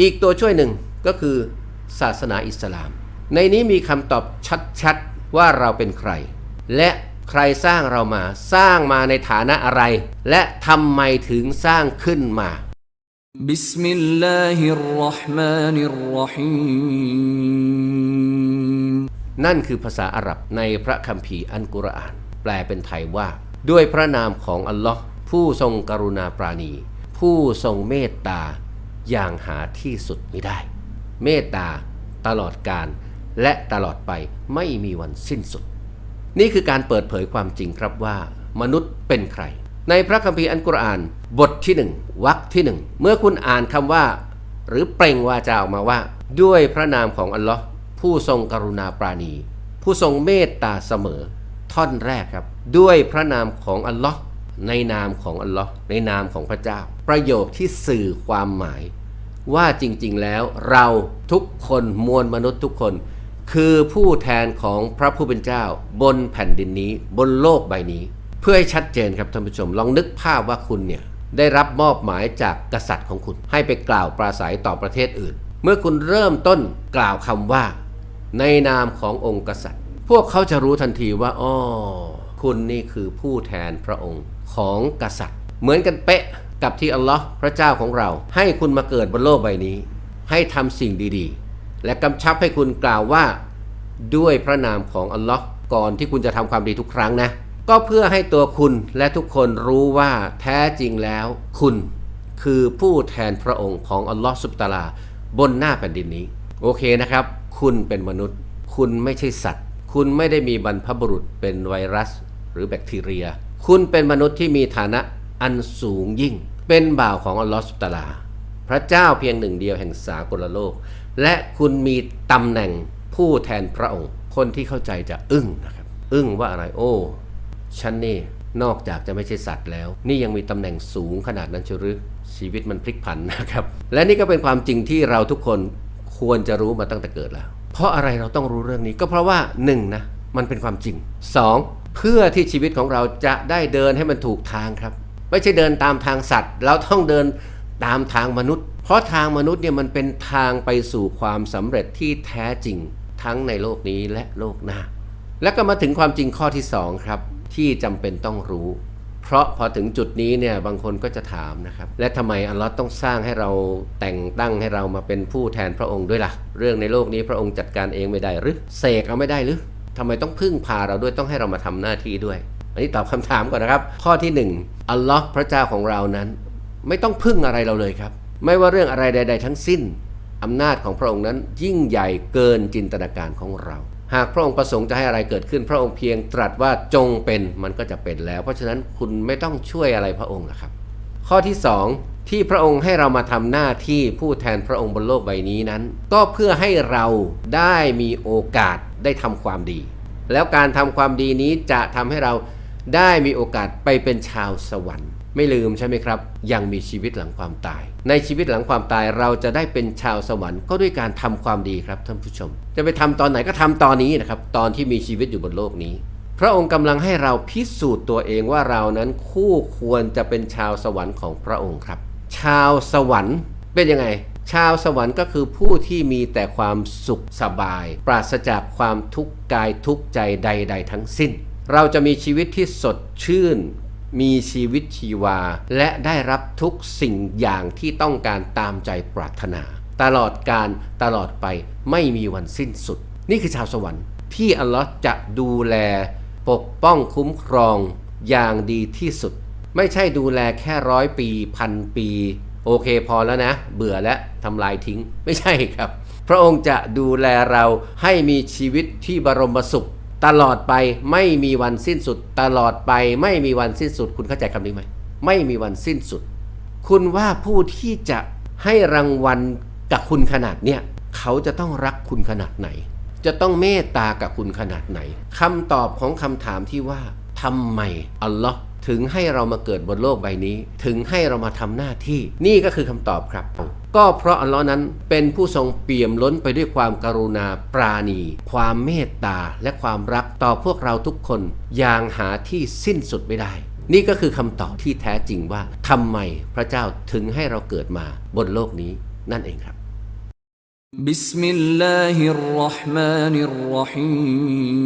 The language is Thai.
อีกตัวช่วยหนึ่งก็คือศาสนาอิสลาม ในนี้มีคำตอบชัดๆว่าเราเป็นใคร และใครสร้างเรามาสร้างมาในฐานะอะไร และทำไมถึงสร้างขึ้นมาบิสมิลลาฮิรรห์มานิรรหีมนั่นคือภาษาอาหรับในพระคัมภีร์อันกุรอาน แปลเป็นไทยว่า ด้วยพระนามของอัลลอฮ์ผู้ทรงกรุณาปราณี ผู้ทรงเมตตา อย่างหาที่สุดไม่ได้ เมตตาตลอดการและตลอดไปไม่มีวันสิ้นสุด นี่คือการเปิดเผยความจริงครับว่า มนุษย์เป็นใคร ในพระคัมภีร์อันกุรอานบทที่หนึ่งวรรคที่หนึ่งเมื่อคุณอ่านคำว่า หรือเปล่งวาจาออกมาว่า ด้วยพระนามของอัลลอฮ์ผู้ทรงกรุณาปราณี ผู้ทรงเมตตาเสมอ ท่อนแรกครับ ด้วยพระนามของอัลลอฮ์ ในนามของอัลลอฮ์ในนามของพระเจ้า ประโยคที่สื่อความหมาย ว่าจริงๆแล้วเราทุกคนมวลมนุษย์ทุกคน คือผู้แทนของพระผู้เป็นเจ้า บนแผ่นดินนี้ บนโลกใบนี้ เพื่อให้ชัดเจนครับท่านผู้ชม ลองนึกภาพว่าคุณเนี่ยได้รับมอบหมายจากกษัตริย์ของคุณ ให้ไปกล่าวปราศัยต่อประเทศอื่น เมื่อคุณเริ่มต้นกล่าวคำว่า ในนามขององค์กษัตริย์ พวกเขาจะรู้ทันทีว่าอ้อคุณนี่คือผู้แทนพระองค์ ของกษัตริย์ เหมือนกันเป๊ะกับที่อัลลอฮ์พระเจ้าของเรา ให้คุณมาเกิดบนโลกใบนี้ ให้ทำสิ่งดีๆ และกำชับให้คุณกล่าวว่า ด้วยพระนามของอัลลอฮ์ก่อนที่คุณจะทำความดีทุกครั้งนะ ก็เพื่อให้ตัวคุณและทุกคนรู้ว่าแท้จริงแล้ว คุณคือผู้แทนพระองค์ของอัลลอฮ์สุบตาลาบนหน้าแผ่นดินนี้ โอเคนะครับ คุณเป็นมนุษย์ คุณไม่ใช่สัตว์ คุณไม่ได้มีบรรพบุรุษเป็นไวรัส หรือแบคทีเรีย คุณเป็นมนุษย์ที่มีฐานะอันสูงยิ่ง เป็นบ่าวของอัลลอฮ์สุตาลา พระเจ้าเพียงหนึ่งเดียวแห่งสากลโลก และคุณมีตำแหน่งผู้แทนพระองค์ คนที่เข้าใจจะอึ้งนะครับ อึ้งว่าอะไรโอ้ฉันนี่นอกจากจะไม่ใช่สัตว์แล้ว นี่ยังมีตำแหน่งสูงขนาดนั้นเชยวหรือชีวิตมันพลิกผันนะครับ และนี่ก็เป็นความจริงที่เราทุกคนควรจะรู้มาตั้งแต่เกิดแล้ว เพราะอะไรเราต้องรู้เรื่องนี้ก็เพราะว่าหนึ่งนะมันเป็นความจริงสอง เพื่อที่ชีวิตของเราจะได้เดินให้มันถูกทางครับ ไม่ใช่เดินตามทางสัตว์ เราต้องเดินตามทางมนุษย์ เพราะทางมนุษย์เนี่ยมันเป็นทางไปสู่ความสำเร็จที่แท้จริง ทั้งในโลกนี้และโลกหน้า แล้วก็มาถึงความจริงข้อที่2ครับที่จำเป็นต้องรู้ เพราะพอถึงจุดนี้เนี่ยบางคนก็จะถามนะครับ และทำไมอัลลอฮ์ต้องสร้างให้เราแต่งตั้งให้เรามาเป็นผู้แทนพระองค์ด้วยล่ะ เรื่องในโลกนี้พระองค์จัดการเองไม่ได้หรือเสกเอาไม่ได้หรือ ทำไมต้องพึ่งพาเราด้วยต้องให้เรามาทำหน้าที่ด้วย อันนี้ตอบคำถามก่อนนะครับ ข้อที่1อัลลอฮ์พระเจ้าของเรานั้น ไม่ต้องพึ่งอะไรเราเลยครับ ไม่ว่าเรื่องอะไรใด ๆ ทั้งสิ้นอำนาจของพระองค์นั้นยิ่งใหญ่เกินจินตนาการของเรา หากพระองค์ประสงค์จะให้อะไรเกิดขึ้น พระองค์เพียงตรัสว่าจงเป็นมันก็จะเป็นแล้ว เพราะฉะนั้นคุณไม่ต้องช่วยอะไรพระองค์นะครับ ข้อที่ 2 ที่พระองค์ให้เรามาทำหน้าที่ผู้แทนพระองค์บนโลกใบนี้นั้น ก็เพื่อให้เราได้มีโอกาส ได้ทำความดี แล้วการทำความดีนี้จะทำให้เราได้มีโอกาสไปเป็นชาวสวรรค์ ไม่ลืมใช่ไหมครับ ยังมีชีวิตหลังความตาย ในชีวิตหลังความตายเราจะได้เป็นชาวสวรรค์ก็ด้วยการทำความดีครับท่านผู้ชม จะไปทำตอนไหนก็ทำตอนนี้นะครับตอนที่มีชีวิตอยู่บนโลกนี้พระองค์กำลังให้เราพิสูจน์ตัวเองว่าเรานั้นคู่ควรจะเป็นชาวสวรรค์ของพระองค์ครับ ชาวสวรรค์เป็นยังไง ชาวสวรรค์ก็คือผู้ที่มีแต่ความสุขสบาย ปราศจากความทุกข์กายทุกข์ใจใด ๆ ทั้งสิ้น เราจะมีชีวิตที่สดชื่น มีชีวิตชีวา และได้รับทุกสิ่งอย่างที่ต้องการตามใจปรารถนา ตลอดการตลอดไปไม่มีวันสิ้นสุด นี่คือชาวสวรรค์ที่อัลลอฮ์จะดูแล ปกป้องคุ้มครองอย่างดีที่สุด ไม่ใช่ดูแลแค่ร้อยปีพันปี โอเคพอแล้วนะ เบื่อแล้วทำลายทิ้งไม่ใช่ครับ พระองค์จะดูแลเราให้มีชีวิตที่บรมสุข ตลอดไปไม่มีวันสิ้นสุด ตลอดไปไม่มีวันสิ้นสุด คุณเข้าใจคำนี้ไหมไม่มีวันสิ้นสุด คุณว่าผู้ที่จะให้รางวัลกับคุณขนาดเนี้ยเขาจะต้องรักคุณขนาดไหน จะต้องเมตตากับคุณขนาดไหนคำตอบของคำถามที่ว่าทำไมอัลลอฮ์ ถึงให้เรามาเกิดบนโลกใบนี้ ถึงให้เรามาทำหน้าที่ นี่ก็คือคำตอบครับ ก็เพราะอัลลอฮ์นั้นเป็นผู้ทรงเปี่ยมล้นไปด้วยความกรุณาปราณี ความเมตตาและความรักต่อพวกเราทุกคนอย่างหาที่สิ้นสุดไม่ได้ นี่ก็คือคำตอบที่แท้จริงว่าทำไมพระเจ้าถึงให้เราเกิดมาบนโลกนี้นั่นเองครับ بسم الله الرحمن الرحيم